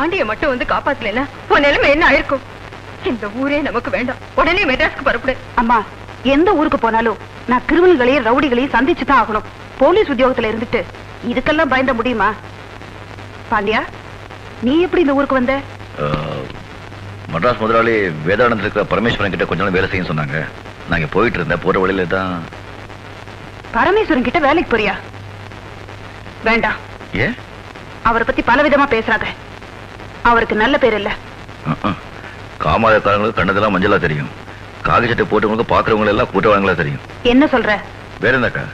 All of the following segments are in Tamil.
பாண்டிய மட்டும் வந்து காப்பாத்தலைன்னா உன் நிலைமை என்ன ஆயிருக்கும்? இந்த ஊரே நமக்கு வேண்டாம். உடனே மெட்ராஸ்க்கு பரப்புடு அம்மா எந்த ஊருக்கு போனாலும் நான் கிரிமினல்களையும் ரவுடிகளையும் சந்திச்சு தான் ஆகணும். போலீஸ் உத்தியோகத்துல இருந்துட்டு இதுக்கெல்லாம் பயந்த முடியுமா? பாண்டியா நீ எப்படி இந்த ஊருக்கு வந்த? மட்ராஸ் முதலாளி வேதானந்தத்தில் இருக்கிற பரமேஸ்வரன் கிட்ட கொஞ்ச நாள் வேலை செய்ய சொன்னாங்க. நாங்க போயிட்டு இருந்தேன் போற வழியில தான். பரமேஸ்வரன் கிட்ட வேலைக்கு போறியா? வேண்டாம். ஏன்? அவரை பத்தி பலவிதமா பேசுறாங்க அவருக்கு நல்ல பேர் இல்ல. காமாதக்காரங்களுக்கு கண்ணதெல்லாம் மஞ்சளா தெரியும். காகி சட்டை போட்டவங்களுக்கு பாக்குறவங்க எல்லாம் கூட்டவாங்களா தெரியும். என்ன சொல்ற? வேற என்னக்கா?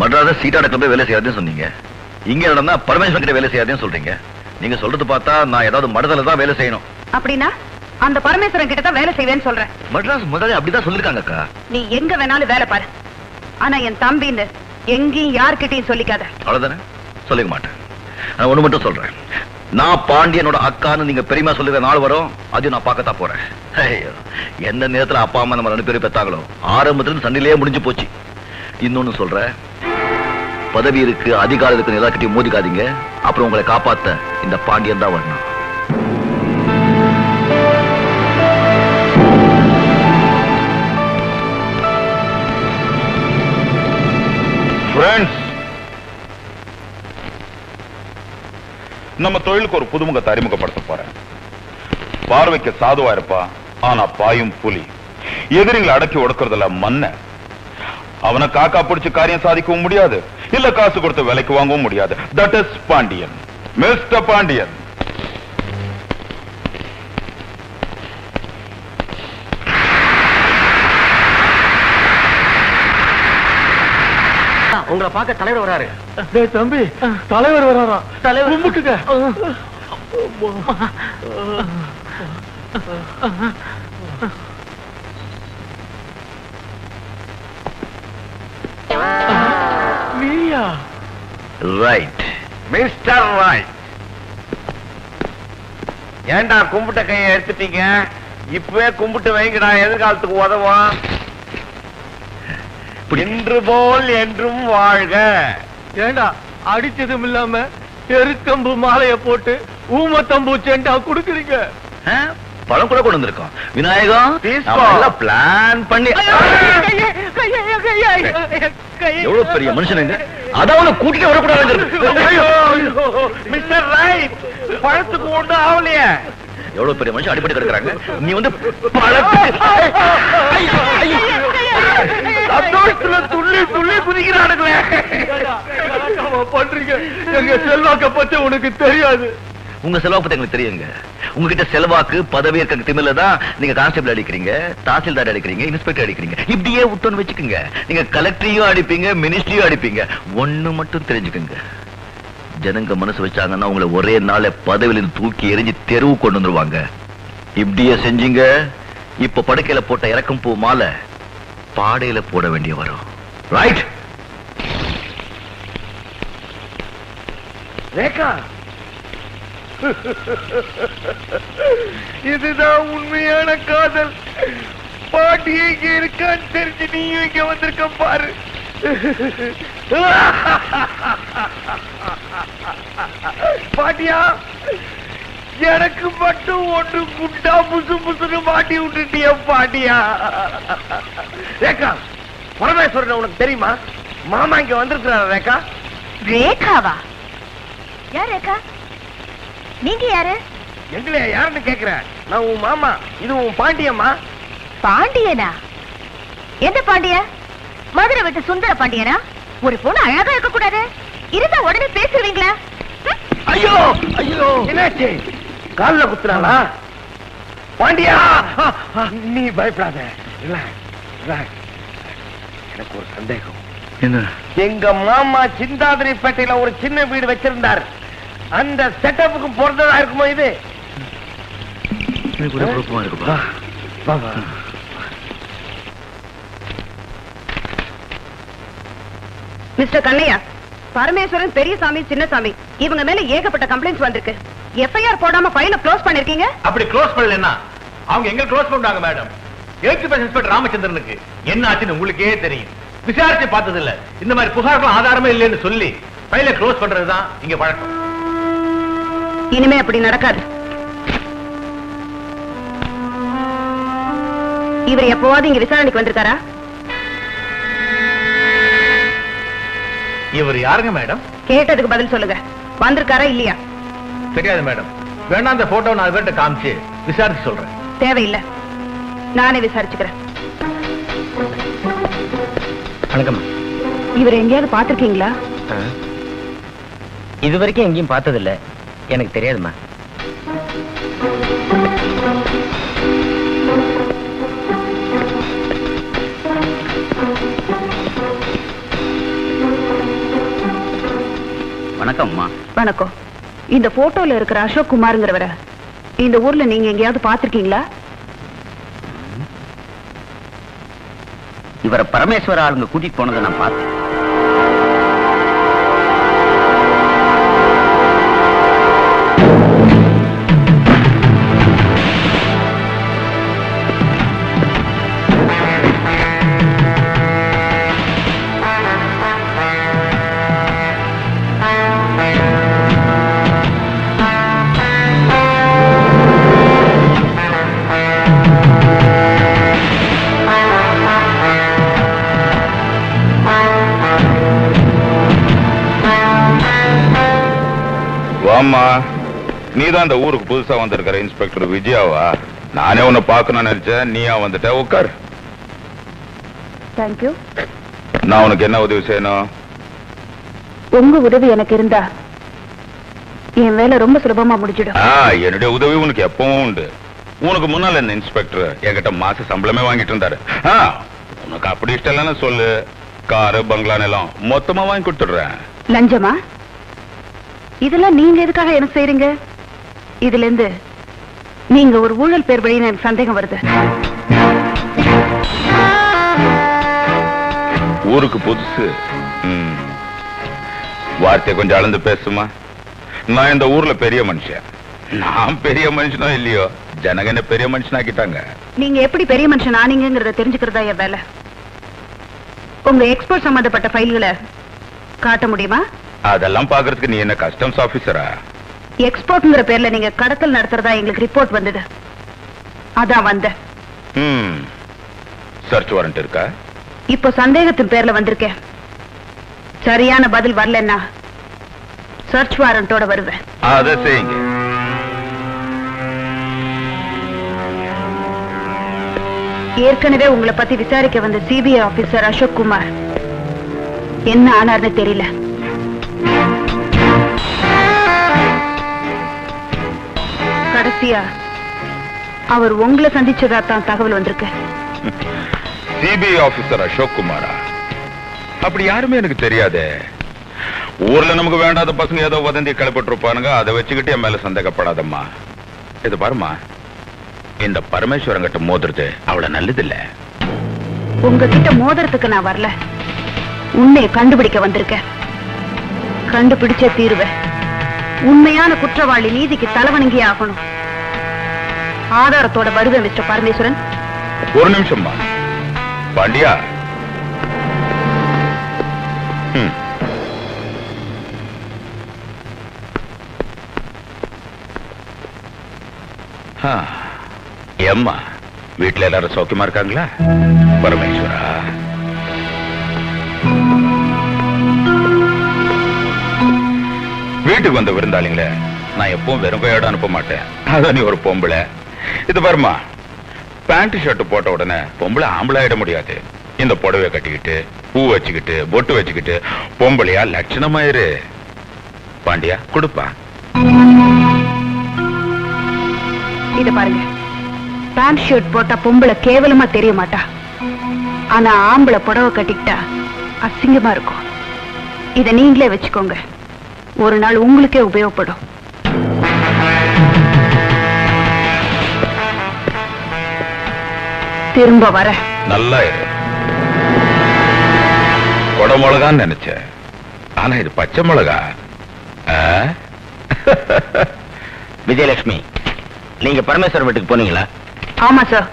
மட்ராஸ சீட்டாட கிளம்ப வேலை செய்யாதுன்னு சொன்னீங்க. இங்க நடந்தா பரமேஸ்வரன் கிட்ட வேலை செய்யாதுன்னு சொல்றீங்க. நீங்க சொல்றது பார்த்தா நான் ஏதாவது மடத்துல தான் வேலை செய்யணும். அப்படின்னா அந்த பரமேஸ்வரன் கிட்ட தான் வேலை செய்வேன்னு சொல்ற. மட்ராஸ் முதலாளி அப்படிதான் சொல்லிருக்காங்க அக்கா நீ எங்க வேணாலும் வேலை பாரு. ஆனா என் தம்பின்னு எங்கேயும் யார்கிட்டயும் சொல்லிக்காத. அவ்வளவுதானே? சொல்லிக்க மாட்டேன். நான் ஒண்ணு மட்டும் சொல்றேன். நான் பாண்டியனோட அக்கான்னு நீங்க பெரியமா சொல்லுற நாள் வரும் அது நான் பார்க்கத்தான் போறேன். ஐயோ எந்த நேரத்துல அப்பா அம்மா நம்ம ரெண்டு பேரும் பெத்தாங்களோ? ஆரம்பத்துல சண்டையிலேயே முடிஞ்சு போச்சு. இன்னொன்னு சொல்றேன். பதவி இருக்கு அதிகாரம் இருக்கு எல்லார்கிட்டயும் மோதிக்காதீங்க. அப்புறம் உங்களை காப்பாத்த இந்த பாண்டியன் தான் வரணும். ஃப்ரெண்ட்ஸ் நம்ம தொழிலுக்கு ஒரு புதுமுகத்தை அறிமுகப்படுத்த போறேன். பார்வைக்கு சாதுவா இருப்பா ஆனா பாயும் புலி. எதிரிகளை அடக்கி உடக்குறதுல மன்ன. அவனை காக்கா பிடிச்சு காரியம் சாதிக்கவும் முடியாது. இல்ல காசு கொடுத்து விலைக்கு வாங்கவும் முடியாது. That is Pandian mister Pandian உங்களை பார்க்க தலைவர் வராரு. டேய் தம்பி தலைவர் வராராம் தலைவர். கும்பிட்டுக்க. நீயா? ரைட் மிஸ்டர் ராய் ஏன்டா கும்பிட்ட கையை எடுத்துட்டீங்க? இப்பவே கும்பிட்டு வைங்கடா. எதிர்காலத்துக்கு உதவும். இன்று போல் என்றும் வாழ்க ஏண்டா அடிச்சதும் இல்லாம எருக்கம்பு மாலைய போட்டு ஊமத்தம்பூ செண்டா குடுக்குறீங்க பழம் கூட கொண்டு வந்திருக்கோம் விநாயகம். பிளான் பண்ணி எவ்வளவு பெரிய மனுஷனுங்க அதாவது கூட்டிட்டு வரக்கூடாது மிஸ்டர் ராய் பழத்துக்கு ஒண்ணு ஆகலையே எவ்வளவு பெரிய மனுஷன் அடிபட்டு கிடக்குறாங்க? நீ வந்து சந்தோஷத்துல துள்ளி துள்ளி குதிக்கிறானுங்களே. பண்றீங்க எங்க செல்வாக்க பத்தி உனக்கு தெரியாது. உங்க செலவாக்கு பத்தி எங்களுக்கு தெரியுங்க. உங்ககிட்ட செலவாக்கு பதவி இருக்க திமில தான் நீங்க கான்ஸ்டபிள் அடிக்கிறீங்க தாசில்தார் அடிக்கிறீங்க இன்ஸ்பெக்டர் அடிக்கிறீங்க. இப்படியே விட்டோன்னு வச்சுக்கோங்க. நீங்க கலெக்டரையும் அடிப்பீங்க மினிஸ்ட்ரியும் அடிப்பீங்க. ஒண்ணு மட்டும் தெரிஞ்சுக்கோங்க. ஜனங்க மனசு வச்சாங்கன்னா உங்களை ஒரே நாள பதவியில இருந்து தூக்கி எரிஞ்சு தெருவு கொண்டு வந்துருவாங்க. இப்படியே செஞ்சீங்க இப்ப படுக்கையில போட்ட இறக்கும் பூ மாலை பாடையில போட வேண்டிய வரும். ரைட் ரேகா! இதுதான் உண்மையான காதல். பாட்டி இங்க இருக்கான்னு தெரிஞ்சு நீயும் இங்க வந்திருக்க பாரு. பாட்டியா! எனக்கு மட்டும் ஒன்று குண்டா புசு புசுன்னு மாட்டி விட்டுட்டிய பாட்டியா? ரேகா பரமேஸ்வரன் உனக்கு தெரியுமா? மாமா இங்க வந்திருக்கிறாரா ரேகா. ரேகாவா? யார் ரேகா? நீங்க யாரு? எங்களே யாருன்னு கேக்குற? நான் உன் மாமா இது உன் பாண்டியம்மா. பாண்டியனா? எந்த பாண்டிய? மதுரை விட்டு சுந்தர பாண்டியனா? ஒரு பொண்ணு அழகா இருக்க கூடாது இருந்தா உடனே பேசுவீங்களா ஐயோ ஐயோ. என்னாச்சு? கால்ல குத்துறாளா பாண்டியா! நீ பயப்படாத. எனக்கு ஒரு சந்தேகம். என்ன? எங்க மாமா சிந்தாதிரிப்பேட்டையில ஒரு சின்ன வீடு வச்சிருந்தார். அந்த செட்டப்புக்கு பொறுத்ததா இருக்குமோ இது. மிஸ்டர் கண்ணையா பரமேஸ்வரன் பெரியசாமி சின்னசாமி இவங்க மேல ஏகப்பட்ட கம்ப்ளைண்ட்ஸ் வந்திருக்கு. எஃப்ஐஆர் போடாம ஃபைல க்ளோஸ் பண்ணிருக்கீங்க? அப்படி க்ளோஸ் பண்ணலன்னா அவங்க எங்க க்ளோஸ் பண்றாங்க மேடம் பர்சன்ட் இன்ஸ்பெக்டர் ராமச்சந்திரனுக்கு என்ன ஆச்சுன்னு உங்களுக்கே தெரியும். விசாரிச்சு பார்த்தது இல்ல இந்த மாதிரி புகார்கள் ஆதாரமே இல்லைன்னு சொல்லி ஃபைல க்ளோஸ் பண்றதுதான் இங்க பழக்கம் இனிமே அப்படி நடக்காது. இவர் எப்பவாவது இங்க விசாரணைக்கு வந்திருக்காரா? இவர் யாருங்க மேடம் கேட்டதுக்கு பதில் சொல்லுங்க. வந்திருக்காரா இல்லையா? தெரியாது மேடம். வேணா அந்த போட்டோ நான் இவர்கிட்ட காமிச்சு விசாரிச்சு சொல்றேன். தேவையில்லை. நானே விசாரிச்சுக்கிறேன். வணக்கம். இவர் எங்கேயாவது பாத்திருக்கீங்களா இது வரைக்கும் எங்கேயும் பார்த்ததில்ல. எனக்கு தெரியாதும்மா. வணக்கம்மா. வணக்கம். இந்த போட்டோல இருக்கிற அசோக் குமாருங்கிறவரை இந்த ஊர்ல நீங்க எங்கேயாவது பாத்திருக்கீங்களா இவரை பரமேஸ்வர ஆளுங்க கூட்டிட்டு போனதை நான் பார்த்தேன். நீதான் இந்த ஊருக்கு புதுசா வந்திருக்கிற இன்ஸ்பெக்டர் விஜயாவா? நானே உன்னை பார்க்கணும்னு நினைச்சேன். நீயா வந்துட்ட உட்கார். தேங்க்யூ நான் உனக்கு என்ன உதவி செய்யணும்? உங்க உதவி எனக்கு இருந்தா என் வேலை ரொம்ப சுலபமா முடிஞ்சிடும். என்னுடைய உதவி உனக்கு எப்பவும் உண்டு. உனக்கு முன்னால இந்த இன்ஸ்பெக்டர் என்கிட்ட மாச சம்பளமே வாங்கிட்டு இருந்தாரு. உனக்கு அப்படி இஷ்டம் இல்லைன்னு சொல்லு. காரு பங்களா நிலம் மொத்தமா வாங்கி கொடுத்துடுறேன். லஞ்சமா? இதெல்லாம் நீங்க எதுக்காக எனக்கு செய்றீங்க? இதுல இருந்து நீங்க ஒரு ஊழல் பேர் வழின்னு எனக்கு சந்தேகம் வருது. ஊருக்கு புதுசு. வார்த்தை கொஞ்சம் அளந்து பேசுமா? நான் இந்த ஊர்ல பெரிய மனுஷன். நான் பெரிய மனுஷனோ இல்லையோ? ஜனங்க என்ன பெரிய மனுஷனாக்கிட்டாங்க? நீங்க எப்படி பெரிய மனுஷன் ஆனீங்கிறத தெரிஞ்சுக்கிறதா என் வேலை? உங்க எக்ஸ்போர்ட் சம்பந்தப்பட்ட ஃபைல்களை காட்ட முடியுமா? அதெல்லாம் பாக்குறதுக்கு நீ என்ன கஸ்டம்ஸ் ஆபீசரா எக்ஸ்போர்ட்ங்கிற பேர்ல நீங்க கடத்தல் நடத்துறதா எங்களுக்கு ரிப்போர்ட் வந்தது. அதான் வந்தேன். ம். சர்ச் வாரண்ட் இருக்கா? இப்போ சந்தேகத்தின் பேர்ல வந்திருக்கேன். சரியான பதில் வரலன்னா சர்ச் வாரண்டோட வருவேன். அதை செய்யுங்க. ஏற்கனவே உங்களை பத்தி விசாரிக்க வந்த சிபிஐ ஆபீசர் அசோக் குமார். என்ன ஆனார்னு தெரியல. கடைசியா அவர் உங்களை சந்திச்சதா தான் தகவல் வந்திருக்கு. சிபிஐ ஆபீசர் அசோக் குமாரா? அப்படி யாருமே எனக்கு தெரியாதே. ஊர்ல நமக்கு வேண்டாத பசங்க ஏதோ வதந்தி கிளப்பிட்டிருப்பானுங்க அதை வச்சுக்கிட்டு என் மேல சந்தேகப்படாதம்மா. இது பாருமா இந்த பரமேஸ்வரங்கிட்ட மோதுறது அவ்வளவு நல்லதில்ல. உங்ககிட்ட மோதிரத்துக்கு நான் வரல. உண்மையை கண்டுபிடிக்க வந்திருக்கேன் கண்டுபிடிச்ச தீருவேன். உண்மையான குற்றவாளி நீதிக்கு தலைவணங்கியே ஆகணும். ஆதாரத்தோட வருவேன் மிஸ்டர் பரமேஸ்வரன். ஒரு நிமிஷம்மா பாண்டியா. ஏம்மா வீட்டுல எல்லாரும் சௌக்கியமா இருக்காங்களா? பரமேஸ்வரா. வீட்டுக்கு வந்த விருந்தாளிங்களே நான் எப்பவும் வெறும் கையோட அனுப்ப மாட்டேன். அதான் நீ ஒரு பொம்பளை. இது பாருமா பேண்ட் ஷர்ட் போட்ட உடனே பொம்பளை ஆம்பளை ஆயிட முடியாது. இந்த புடவை கட்டிக்கிட்டு பூ வச்சுக்கிட்டு பொட்டு வச்சுக்கிட்டு பொம்பளையா லட்சணமாயிரு. பாண்டியா கொடுப்பா. இத பாருங்க. பேண்ட் ஷர்ட் போட்டா பொம்பளை கேவலமா தெரிய மாட்டா ஆனா ஆம்பளை புடவை கட்டிக்கிட்டா அசிங்கமா இருக்கும். இத நீங்களே வச்சுக்கோங்க. ஒரு நாள் உங்களுக்கே உபயோகப்படும். திரும்ப வர. நல்லா இரு. கொடை மிளகான்னு நினைச்சேன் ஆனா இது பச்சை மிளகா? விஜயலட்சுமி நீங்க பரமேஸ்வரன் வீட்டுக்கு போனீங்களா? ஆமா சார்.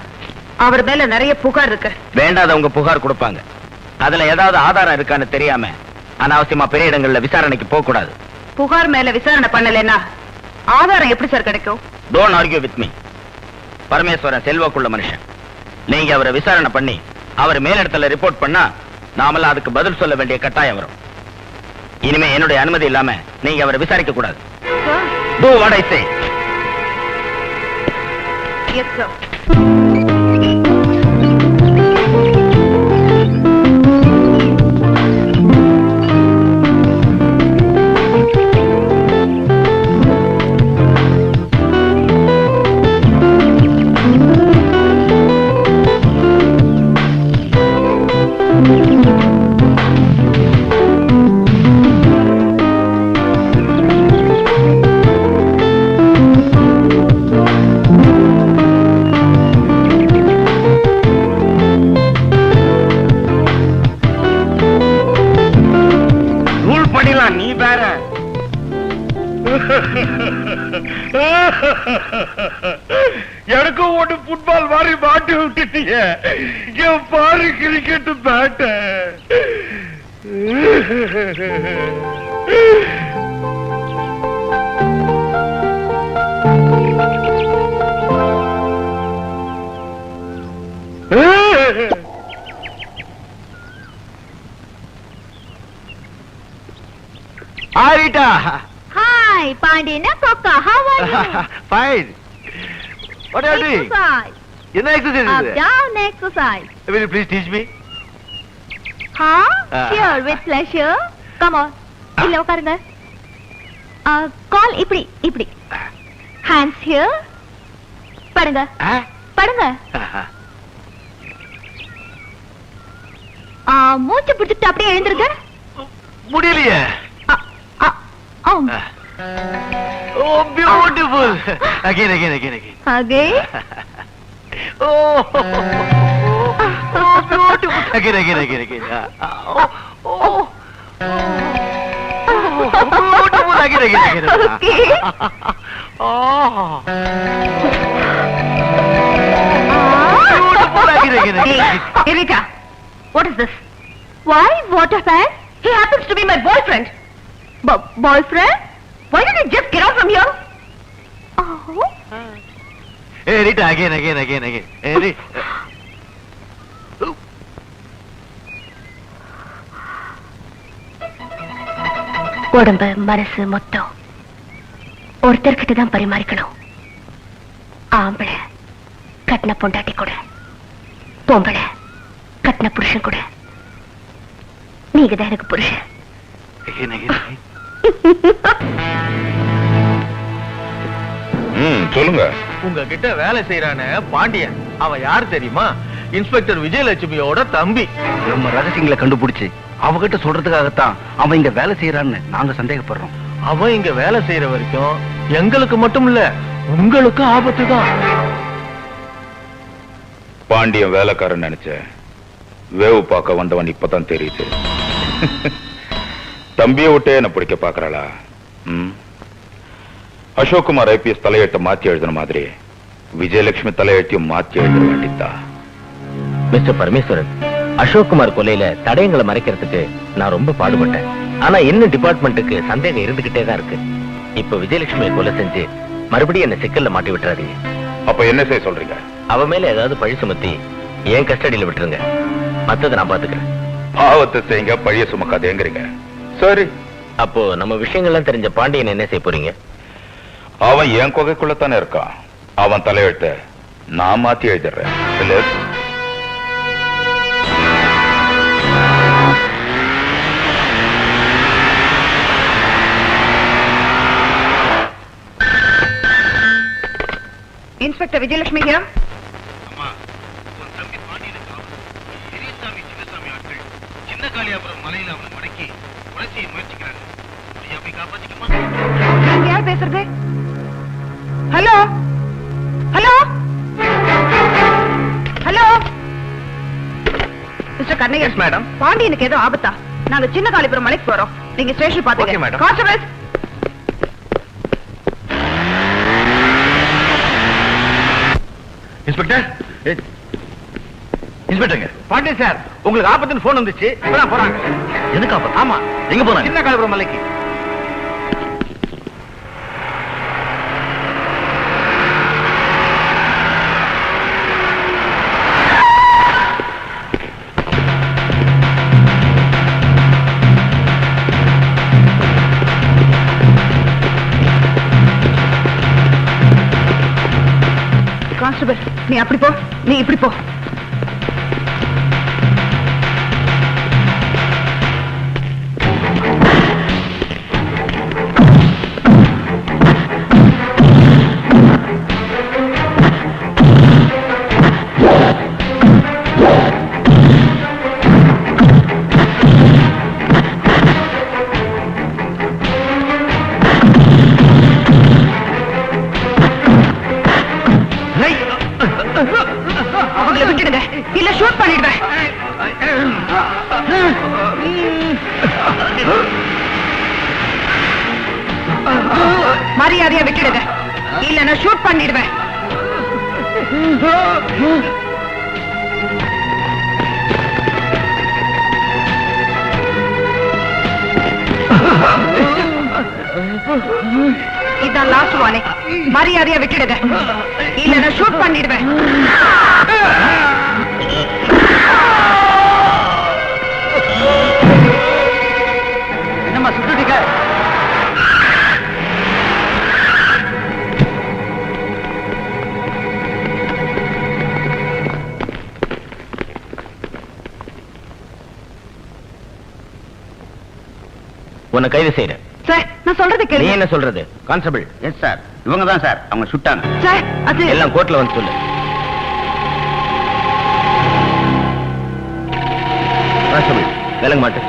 அவர் மேல நிறைய புகார் இருக்கு. வேண்டாதவங்க புகார் கொடுப்பாங்க. அதுல ஏதாவது ஆதாரம் இருக்கான்னு தெரியாம அனாவசியமா பெரிய இடங்கள்ல விசாரணைக்கு போக கூடாது. புகார் மேல விசாரணை பண்ணலைன்னா ஆதாரம் எப்படி சார் கிடைக்கும்? Don't argue with me Parameswaran செல்வாக்குள்ள மனுஷன். நீங்க அவரை விசாரணை பண்ணி அவர் மேலிடத்துல ரிப்போர்ட் பண்ணா நாமெல்லாம் அதுக்கு பதில் சொல்ல வேண்டிய கட்டாயம் வரும். இனிமே என்னுடைய அனுமதி இல்லாம நீங்க அவரை விசாரிக்க கூடாது. Do what I say yes sir ஆரிட்டா hi பாண்டியனா கொக்கா how are you fine what are you exercise என்ன எக்ஸசைஸ் up இது down exercise will you please teach me Sure with pleasure? Come on. இல்ல உட்காருங்க கால் இப்படி இப்படி hands here. படுங்க படுங்க மூச்சு பிடிச்சிட்டு அப்படியே எழுந்திருங்க முடியலையே. ஓ beautiful again again again again Again. Oh Oh, beautiful. Again, again, again, again. Oh, oh. Oh, beautiful. Again, again, again. Okay. Oh. Beautiful. Again, again, again. Hey, Erika, what is this? Why, water fan? He happens to be my boyfriend. B boyfriend? Why did you just get out from here? Oh. Hey, again, again, again, again. Hey, உடம்பு மனசு மொத்தம் ஒருத்தர்கிட்ட தான் பரிமாறிக்கணும். ஆம்பளை கட்டின பொண்டாட்டி கூட பொம்பளை கட்டின புருஷன் கூட. நீங்க தான் எனக்கு புருஷன். சொல்லுங்க. உங்ககிட்ட வேலை செய்யறானே பாண்டியன். அவன் யார் தெரியுமா? இன்ஸ்பெக்டர் விஜயலட்சுமியோட தம்பி. நம்ம ரகசியங்களை கண்டுபிடிச்சு. அவகிட்ட சொல்றதுக்காகத்தான் அவன் இங்க வேலை செய்யறான்னு நாங்க சந்தேகப்படுறோம். அவன் இங்க வேலை செய்யற வரைக்கும் எங்களுக்கு மட்டும் இல்ல உங்களுக்கு ஆபத்து தான். பாண்டியன் வேலைக்காரன் நினைச்சேன். வேவு பார்க்க வந்தவன் இப்பதான் தெரியுது. தம்பியை விட்டே என்ன பிடிக்க பாக்குறாளா ம்? அசோக்குமார் ஐபிஎஸ் தலையெழுத்த மாத்தி எழுதின மாதிரி விஜயலட்சுமி தலையெழுத்தையும் மாத்தி எழுத வேண்டியதா மிஸ்டர் பரமேஸ்வரன் அசோக்குமார் கொலையில தடயங்களை மறைக்கிறதுக்கு நான் ரொம்ப பாடுபட்டேன். ஆனா இன்னும் டிபார்ட்மெண்ட்டுக்கு சந்தேகம் இருந்துகிட்டே தான் இருக்கு. இப்ப விஜயலட்சுமியை கொலை செஞ்சு மறுபடியும் என்ன சிக்கல்ல மாட்டி விட்டுறாதீங்க. அப்ப என்ன செய்ய சொல்றீங்க? அவ மேல ஏதாவது பழி சுமத்தி என் கஸ்டடியில விட்டுருங்க. மத்ததை நான் பாத்துக்கிறேன். பாவத்தை செய்யுங்க பழிய சுமக்காதேங்கிறீங்க. சரி. அப்போ நம்ம விஷயங்கள்லாம் தெரிஞ்ச பாண்டியன் என்ன செய்ய போறீங்க? அவன் என் கொகைக்குள்ளத்தானே இருக்கான். அவன் தலையெழுத்த நான் மாத்தி எழுதிடுறேன். இன்ஸ்பெக்டர் விஜயலட்சுமி ஹியர் சின்ன காளியாபுரம் மலையில அவனை மடக்கி உணர்ச்சியை முயற்சிக்கிறாங்க. போய் காப்பாத்திக்குமா நீங்க யார் பேசுறது? Hello? Hello? Hello? Mister Kannaiyar madam பாண்டியனுக்கு ஏதோ ஆபத்தா? நாங்க சின்ன காளிபுரம் மலைக்கு போறோம். நீங்க ஸ்டேஷன் Okay, பாத்துங்க madam. இன்ஸ்பெக்டர்? இன்ஸ்பெக்டருங்க. பாண்டியன் சார் உங்களுக்கு ஆபத்துன்னு போன் வந்துச்சு. போறாங்க. எதுக்கு ஆபத்து? ஆமா எங்க போனாங்க? சின்ன காளிபுரம் மலைக்கு. நீ அப்படி போ நீ இப்படி போ. இதான் லாஸ்ட் வார்னிங் மரியாதையா விட்டுடுங்க. இல்ல நான் ஷூட் பண்ணிடுவேன். என்னம்மா சுட்டுட்டீங்க? உன்னை கைது செய்யறேன் நான் சொல்றது நீ கேளுங்க என்ன சொல்றது? கான்ஸ்டபிள் எஸ் சார் இவங்க தான் சார் அவங்க சுட்டாங்க. சார் அது எல்லாம் கோர்ட்ல வந்து சொல்லு. கான்ஸ்டபிள் விலங்க மாட்டு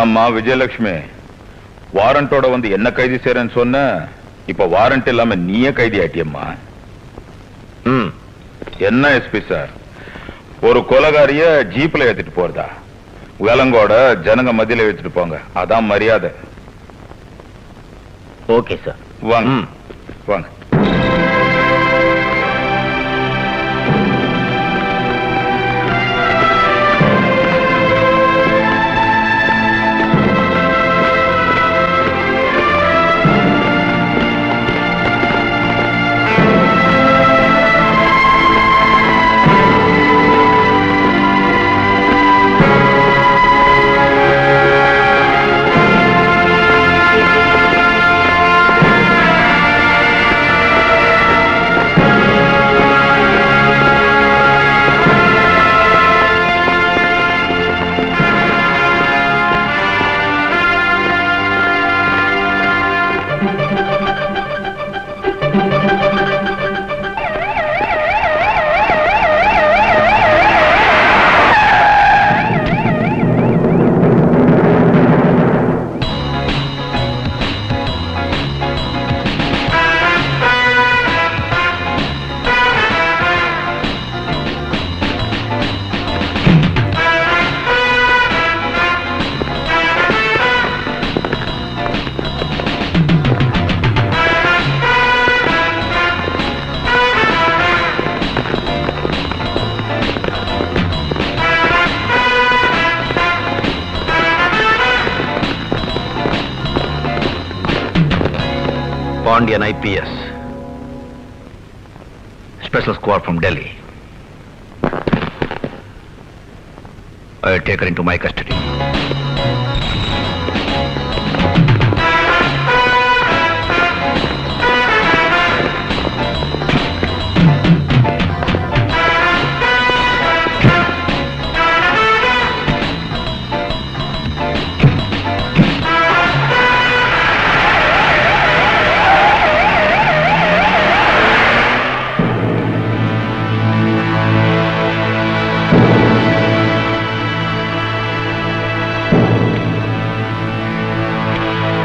நம்ம விஜயலட்சுமி வாரண்டோட வந்து என்ன கைது செய்யறேன்னு சொன்ன இப்ப வாரண்ட் இல்லாம நீயே கைதி ஆட்டியம்மா ம் என்ன எஸ்பி சார் ஒரு கொலகாரிய ஜீப்ல ஏத்திட்டு போறதா? விலங்கோட ஜனங்க மத்தியில ஏத்திட்டு போங்க. அதான் மரியாதை. ஓகே சார் வாங்க. வாங்க. Pandian IPS. Special squad from Delhi. I take her into my custody.